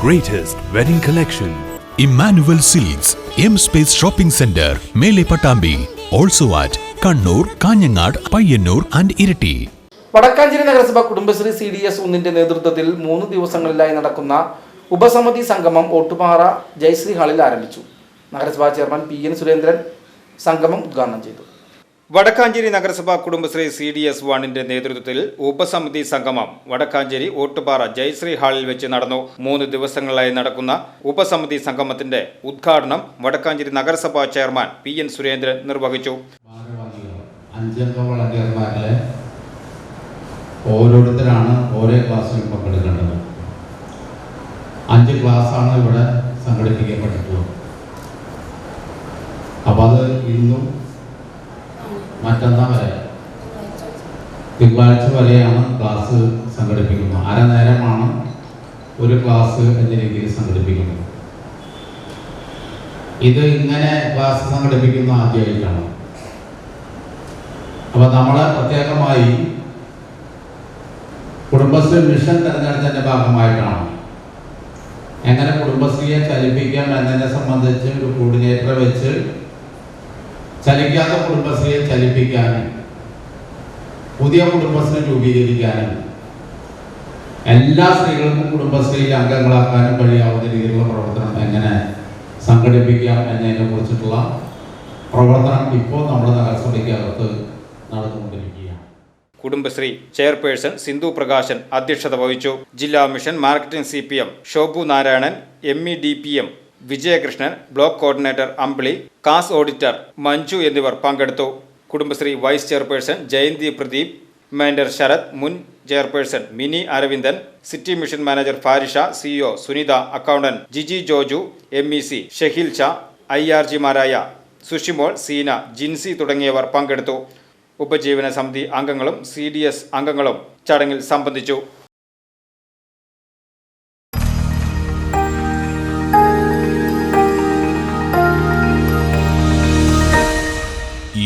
greatest wedding collection Emmanuel silks M space shopping centre മേലെ Pattambi also at Kannur Kanhangad Payyanur and Iritty Wadakkanchery നഗരസഭ Kudumbashree C D S ഒന്നിന്റെ നേതൃത്വത്തിൽ മൂന്ന് ദിവസങ്ങളിലായി നടക്കുന്ന ഉപസമിതി സംഗമം ഓട്ടുപാറ ജയശ്രീ ഹാളിൽ ആരംഭിച്ചു. നഗരസഭാ ചെയർമാൻ പി എൻ സുരേന്ദ്രൻ സംഗമം ഉദ്ഘാടനം ചെയ്തു. വടക്കാഞ്ചേരി നഗരസഭ കുടുംബശ്രീ സി ഡി എസ് വണ്ണിന്റെ നേതൃത്വത്തിൽ ഉപസമിതി സംഗമം വടക്കാഞ്ചേരി ഓട്ടുപാറ ജയശ്രീ ഹാളിൽ വെച്ച് നടന്നു. മൂന്ന് ദിവസങ്ങളിലായി നടക്കുന്ന ഉപസമിതി സംഗമത്തിന്റെ ഉദ്ഘാടനം വടക്കാഞ്ചേരി നഗരസഭാ ചെയർമാൻ പി എൻ സുരേന്ദ്രൻ നിർവഹിച്ചു. ഓരോരുത്തരാണ് ഓരോ ക്ലാസ്സിലും പങ്കെടുക്കേണ്ടത്. അഞ്ച് ക്ലാസ്സാണ് ഇവിടെ സംഘടിപ്പിക്കപ്പെട്ടിട്ടുള്ളത്. അപ്പോൾ അത് ഇന്നും മറ്റന്നാൾ വരെ തിങ്കളാഴ്ച വരെയാണ് ക്ലാസ് സംഘടിപ്പിക്കുന്നത്. അരനേരമാണ് ഒരു ക്ലാസ് എന്ന രീതിയിൽ സംഘടിപ്പിക്കുന്നത്. ഇത് ഇങ്ങനെ ക്ലാസ് സംഘടിപ്പിക്കുന്ന ആദ്യമായിട്ടാണ്. അപ്പൊ നമ്മളെ പ്രത്യേകമായി കുടുംബശ്രീ മിഷൻ തെരഞ്ഞെടുത്തതിന്റെ ഭാഗമായിട്ടാണ്. എങ്ങനെ കുടുംബശ്രീയെ ചലിപ്പിക്കാം എന്നതിനെ സംബന്ധിച്ച് ഒരു കോർഡിനേറ്ററെ വെച്ച് ചലിക്കാത്ത കുടുംബശ്രീയെ ചലിപ്പിക്കാനും പുതിയ കുടുംബശ്രീ രൂപീകരിക്കാനും എല്ലാ സ്ത്രീകൾക്കും കുടുംബശ്രീയിൽ അംഗങ്ങളാക്കാനും കഴിയാവുന്ന രീതിയിലുള്ള പ്രവർത്തനം എങ്ങനെ സംഘടിപ്പിക്കാം എന്നതിനെ കുറിച്ചിട്ടുള്ള പ്രവർത്തനം ഇപ്പോൾ നമ്മുടെ നഗരസഭയ്ക്കകത്ത് നടന്നുകൊണ്ടിരിക്കുകയാണ്. കുടുംബശ്രീ ചെയർപേഴ്സൺ സിന്ധു പ്രകാശൻ അധ്യക്ഷത വഹിച്ചു. ജില്ലാ mission marketing C P M Shobu Narayanan M E D P M Vijayakrishnan block coordinator Ambili CAS auditor Manju എന്നിവർ പങ്കെടുത്തു. Kudumbashree vice chairperson Jayanthi Pradeep manager Sarath മുൻ chairperson Mini Aravindan city mission manager Farisha CEO Sunitha accountant Jiji Joju M E C Shaheel Shah I R ജിമാരായ Sushimol Seena Jincy തുടങ്ങിയവർ പങ്കെടുത്തു. ഉപജീവന സമിതി അംഗങ്ങളും C D S അംഗങ്ങളും ചടങ്ങിൽ സംബന്ധിച്ചു.